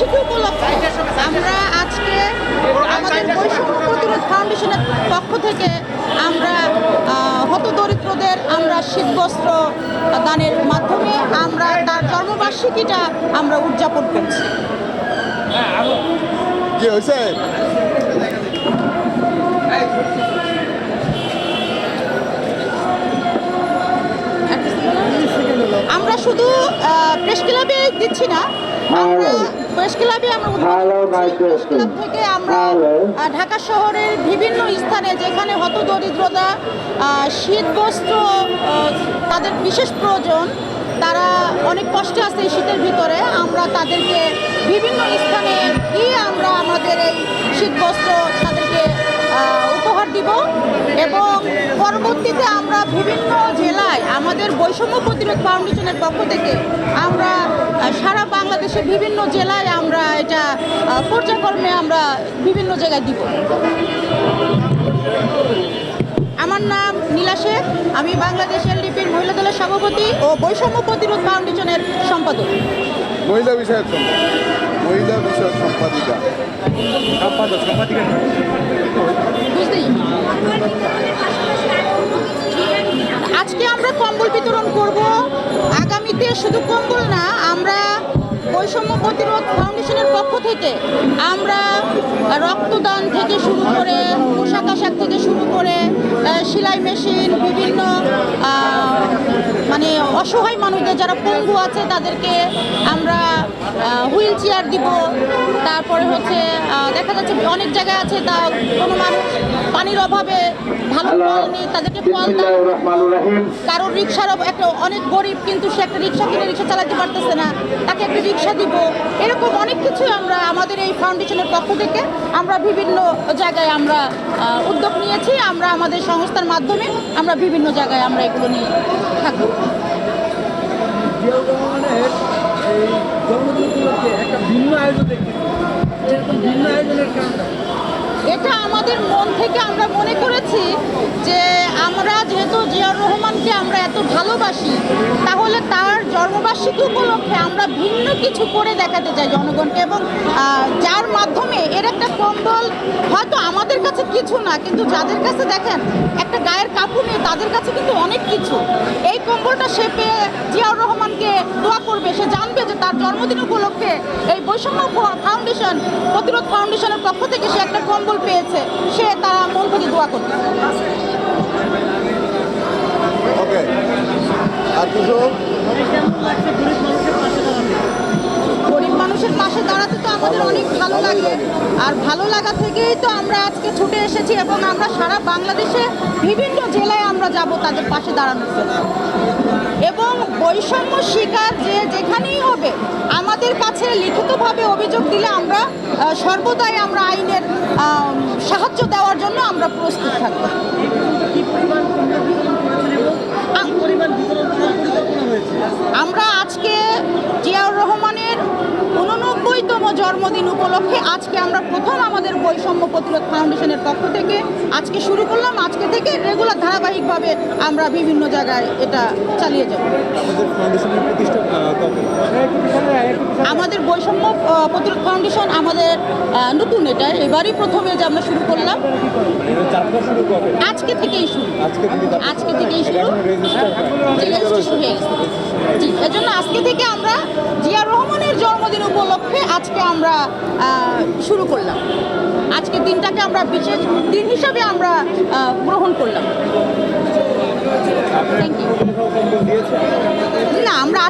জন্মবার্ষিকী উপলক্ষে আমরা আজকে আমাদের বৈষম্য প্রতিরোধ ফাউন্ডেশনের পক্ষ থেকে আমরা হতদরিদ্রদের আমরা শীতবস্ত্র দানের মাধ্যমে আমরা তার জন্মবার্ষিকীটা আমরা উদযাপন করছি। কি হয়েছে? আমরা শুধু প্রেস ক্লাবে দিচ্ছি না আমরা প্রেস ক্লাবে আমরা প্রেস ক্লাব থেকে আমরা ঢাকা শহরের বিভিন্ন স্থানে যেখানে হতদরিদ্রতা আহ, শীত বস্ত্র তাদের বিশেষ প্রয়োজন তারা অনেক কষ্টে আছে এই শীতের ভিতরে। আমরা তাদেরকে বিভিন্ন স্থানে গিয়ে আমরা আমাদের এই শীত বস্ত্র তাদেরকে উপহার দিব এবং পরবর্তীতে আমরা বিভিন্ন জেলায় আমাদের বৈষম্য প্রতিরোধ ফাউন্ডেশনের পক্ষ থেকে আমরা সারা বাংলাদেশে বিভিন্ন জেলায় পর্যায়ক্রমে আমরা বিভিন্ন জায়গায় দিব। আমার নাম নীলা শেখ আমি বাংলাদেশের লিপির মহিলা দলের সভাপতি ও বৈষম্য প্রতিরোধ ফাউন্ডেশনের সম্পাদক। মহিলা বিষয়ক মহিলা বিষয়ক সম্পাদিকা। সম্পাদক সম্পাদিকা আজকে আমরা কম্বল বিতরণ করব। আগামীতে শুধু কম্বল না আমরা বৈষম্য প্রতিরোধ ফাউন্ডেশনের থেকে। আমরা রক্তদান থেকে শুরু করে পোশাক আশাক থেকে শুরু করে সেলাই মেশিন বিভিন্ন অসহায় মানুষদের যারা পঙ্গু আছে তাদেরকে আমরা হুইল চেয়ার দিব। তারপরে হচ্ছে দেখা যাচ্ছে অনেক জায়গায় আছে তা কোনো মানুষ পানির অভাবে ভালো ফল নেই তাদেরকে ফল কারোর রিক্সার একটা অনেক গরিব কিন্তু সে একটা রিক্সা কিনে রিক্সা চালাতে পারতেছে না তাকে একটা রিক্সা দিব। এরকম অনেক কিছু আমরা আমাদের এই ফাউন্ডেশনের পক্ষ থেকে আমরা বিভিন্ন জায়গায় আমরা উদ্যোগ নিয়েছি। আমরা আমাদের সংস্থার মাধ্যমে আমরা বিভিন্ন জায়গায় আমরা এগুলো নিয়ে থাকব জিয়াউর রহমানের এই জন্মদিন উপলক্ষে একটা ভিন্ন আয়োজন ভিন্ন আয়োজনের এটা আমাদের মন থেকে আমরা মনে করেছি যে আমরা যেহেতু জিয়াউর রহমানকে আমরা এত ভালোবাসি, তাহলে তার জন্মবার্ষিকী উপলক্ষে আমরা ভিন্ন কিছু করে দেখাতে চাই জনগণকে এবং যার মাধ্যমে এর একটা কম্বল হয়তো আমাদের কাছে কিছু না, কিন্তু যাদের কাছে দেখেন, একটা গায়ের কাপড় নিয়ে তাদের কাছে কিন্তু অনেক কিছু। এই কম্বলটা সে পেয়ে জিয়াউর রহমানকে দোয়া করবে, সে জানবে যে জন্মদিন উপলক্ষে এই বৈষম্য ফাউন্ডেশন প্রতিরোধ ফাউন্ডেশনের পক্ষ থেকে সে একটা কম্বল পেয়েছে। সে তারা মন থেকে দোয়া করছে। ওকে আর কিছু গরিব মানুষের পাশে দাঁড়াতে তো আমাদের অনেক ভালো লাগে। আর ভালো লাগা থেকেই তো আমরা আজকে ছুটে এসেছি এবং আমরা সারা বাংলাদেশে বিভিন্ন জেলায় আমরা যাব তাদের পাশে দাঁড়ানোর জন্য। এবং বৈষম্য শিকার যে যেখানেই হবে আমাদের কাছে লিখিতভাবে অভিযোগ দিলে আমরা সর্বদাই আমরা আইনের সাহায্য দেওয়ার জন্য আমরা প্রস্তুত থাকব কি পরিমাণ তোমরা বিতরণ করেছেন এবং আম- পরিমাণ বিতরণ করার পরিকল্পনা হয়েছে আমরা আজকে জিয়াউর রহমানের উননব্বইতম জন্মদিন উপলক্ষে আজকে আমরা প্রথম আমাদের বৈষম্য প্রতিরোধ ফাউন্ডেশনের পক্ষ থেকে আজকে শুরু করলাম। আজকে থেকে রেগুলার ধারাবাহিকভাবে আমরা বিভিন্ন জায়গায় এটা চালিয়ে যাব। আমাদের বৈষম্য প্রতিরোধ ফাউন্ডেশন আমাদের নতুন এটা। এবারই প্রথমে যে আমরা শুরু করলাম। আজকে থেকেই শুরু। আজকে থেকেই শুরু। এজন্য আজকে থেকে আমরা জিয়া রহমানের জন্মদিন উপলক্ষে আজকে আমরা শুরু করলাম। আজকে দিনটাকে আমরা বিশেষ দিন হিসাবে আমরা গ্রহণ করলাম। থ্যাংক ইউ না আমরা